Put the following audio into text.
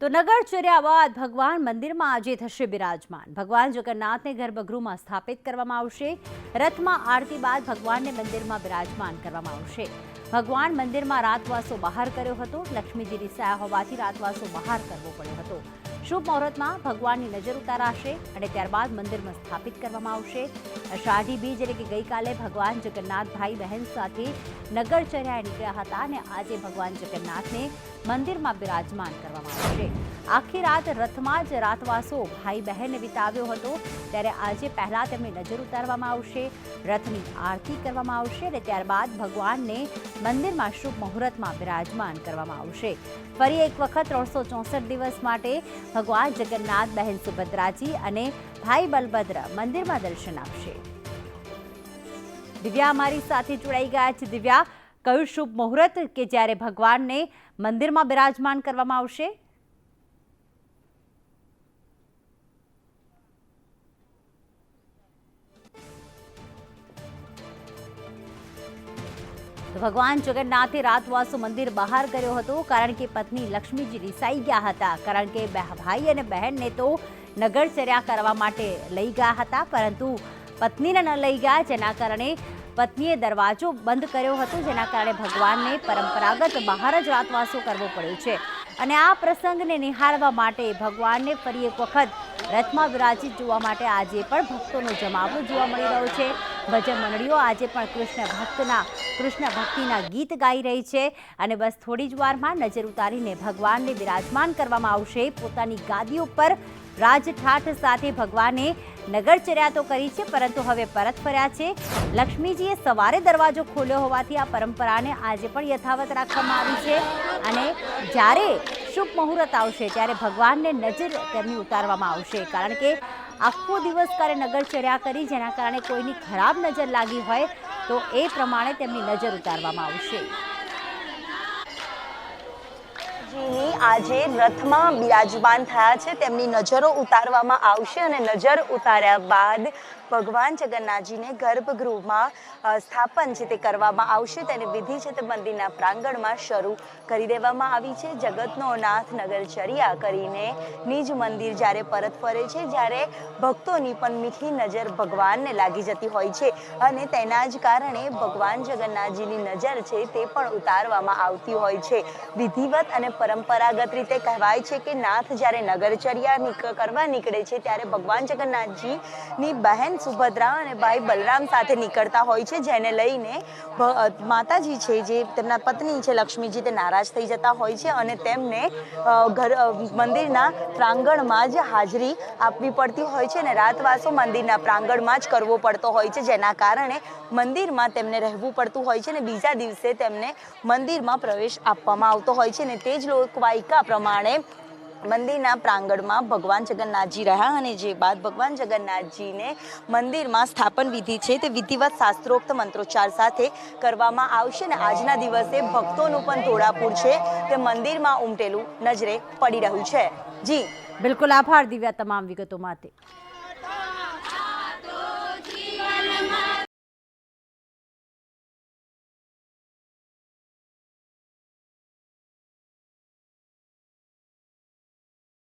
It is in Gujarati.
તો નગર ચર્યા બાદ ભગવાન મંદિરમાં આજે થશે બિરાજમાન. ભગવાન જગન્નાથને ગર્ભગૃહમાં સ્થાપિત કરવામાં આવશે. રથમાં આરતી બાદ ભગવાનને મંદિરમાં બિરાજમાન કરવામાં આવશે. ભગવાન મંદિરમાં રાતવાસો બહાર કર્યો હતો. લક્ષ્મીજી રિસાયા હોવાથી રાતવાસો બહાર કરવો પડ્યો હતો. શુભ મુહૂર્તમાં ભગવાનની નજર ઉતારાશે અને ત્યારબાદ મંદિરમાં સ્થાપિત કરવામાં આવશે. અષાઢી બીજ એટલે કે ગઈકાલે ભગવાન જગન્નાથ ભાઈ બહેન સાથે નગરચર્યાએ નીકળ્યા હતા અને આજે ભગવાન જગન્નાથને મંદિરમાં બિરાજમાન કરવામાં આવશે. આખી રાત રથમાં જ રાતવાસો ભાઈ બહેને વિતાવ્યો હતો. ત્યારે આજે પહેલાં તેમની નજર ઉતારવામાં આવશે, રથની આરતી કરવામાં આવશે અને ત્યારબાદ ભગવાનને મંદિરમાં શુભ મુહૂર્તમાં બિરાજમાન કરવામાં આવશે. ફરી એક વખત ત્રણસો ચોસઠ દિવસ માટે ભગવાન જગન્નાથ બહેન સુભદ્રાજી અને ભાઈ બલભદ્ર મંદિરમાં દર્શન આપશે. દિવ્યા અમારી સાથે જોડાઈ ગયા છે. દિવ્યા, કયું શુભ મુહૂર્ત કે જ્યારે ભગવાનને મંદિરમાં બિરાજમાન કરવામાં આવશે? ભગવાન જગન્નાથે રાતવાસો મંદિર બહાર કર્યો હતો, કારણ કે પત્ની લક્ષ્મીજી રિસાઈ ગયા હતા. કારણ કે ભાઈ અને બહેનને તો નગરચર્યા કરવા માટે લઈ ગયા હતા, પરંતુ પત્નીને ન લઈ ગયા, જેના કારણે પત્નીએ દરવાજો બંધ કર્યો હતો, જેના કારણે ભગવાનને પરંપરાગત બહાર જ રાતવાસો કરવો પડ્યો છે. અને આ પ્રસંગને નિહાળવા માટે ભગવાનને ફરી એક વખત રથમાં વિરાજિત જોવા માટે આજે પણ ભક્તોનો જમાવો જોવા મળી રહ્યો છે. ભજન મંડળીઓ આજે પણ કૃષ્ણ ભક્તના, કૃષ્ણ ભક્તિના ગીત ગાઈ રહી છે અને બસ થોડી જ વારમાં નજર ઉતારીને ભગવાનને બિરાજમાન કરવામાં આવશે. પોતાની ગાદી ઉપર રાજઠાઠ સાથે ભગવાને નગરચર્યા તો કરી છે, પરંતુ હવે પરત ફર્યા છે. લક્ષ્મીજીએ સવારે દરવાજો ખોલ્યો હોવાથી આ પરંપરાને આજે પણ યથાવત રાખવામાં આવી છે અને જ્યારે શુભ મુહૂર્ત આવશે ત્યારે ભગવાનને નજર તેમની ઉતારવામાં આવશે. કારણ કે આખો દિવસ કારે નગરચર્યા કરી, જેના કારણે કોઈની ખરાબ નજર લાગી હોય તો એ પ્રમાણે તેમની નજર ઉતારવામાં આવશે. જીની આજે રથમાં બિરાજમાન થયા છે. તેમની નજરો ઉતારવામાં આવશે અને નજર ઉતાર્યા બાદ ભગવાન જગન્નાથજીને ગર્ભગૃહમાં સ્થાપન છે તે કરવામાં આવશે તેની વિધિ છે તે મંદિરના પ્રાંગણમાં શરૂ કરી દેવામાં આવી છે. જગતનો નાથ નગરચર્યા કરીને નિજ મંદિર જ્યારે પરત ફરે છે, જ્યારે ભક્તોની પણ મીઠી નજર ભગવાનને લાગી જતી હોય છે અને તેના જ કારણે ભગવાન જગન્નાથજીની નજર છે તે પણ ઉતારવામાં આવતી હોય છે. વિધિવત અને પરંપરાગત રીતે કહેવાય છે કે નાથ જ્યારે નગરચર્યા કરવા નીકળે છે ત્યારે ભગવાન જગન્નાથજીની બહેન સુભદ્રા અને ભાઈ બલરામ સાથે નીકળતા હોય છે, જેને લઈને માતાજી છે, જે તેમના પત્ની છે, લક્ષ્મીજી, તે નારાજ થઈ જતા હોય છે અને તેમને ઘર મંદિરના પ્રાંગણમાં જ હાજરી આપવી પડતી હોય છે અને રાતવાસો મંદિરના પ્રાંગણમાં જ કરવો પડતો હોય છે, જેના કારણે મંદિરમાં તેમને રહેવું પડતું હોય છે અને બીજા દિવસે તેમને મંદિરમાં પ્રવેશ આપવામાં આવતો હોય છે અને તે જ લોકવાયકા પ્રમાણે મંદિરના પ્રાંગણમાં ભગવાન જગન્નાથજી રહ્યા અને જે બાદ ભગવાન જગન્નાથજીને મંદિરમાં સ્થાપન વિધિ છે તે વિધિવત શાસ્ત્રોક્ત મંત્રોચ્ચાર સાથે કરવામાં આવશે અને આજના દિવસે ભક્તોનું પણ ધોળાપુર છે તે મંદિરમાં ઉમટેલું નજરે પડી રહ્યું છે. જી. બિલકુલ આભાર દિવ્યા તમામ વિગતો માટે.